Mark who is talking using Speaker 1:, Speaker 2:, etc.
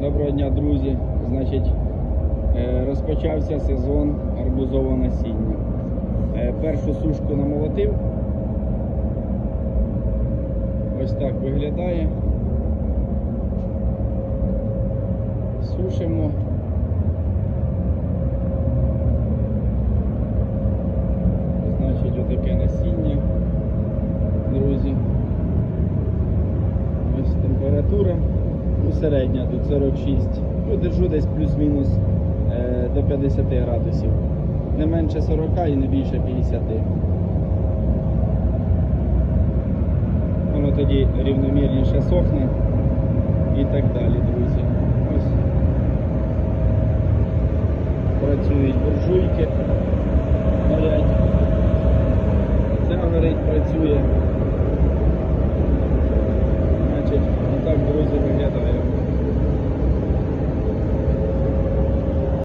Speaker 1: Доброго дня, друзі. Значить, е, розпочався сезон арбузового насіння. Е, Першу сушку намолотив. Ось так виглядає. Сушимо. Значить, отаке насіння, друзі. Ось температура середня тут 46, ну, держу десь плюс-мінус е, до 50 градусів. Не менше 40 і не більше 50. Воно тоді рівномірніше сохне і так далі, друзі. Ось працюють буржуйки, горять. Це горить, працює. Значить, отак друзі, виглядає.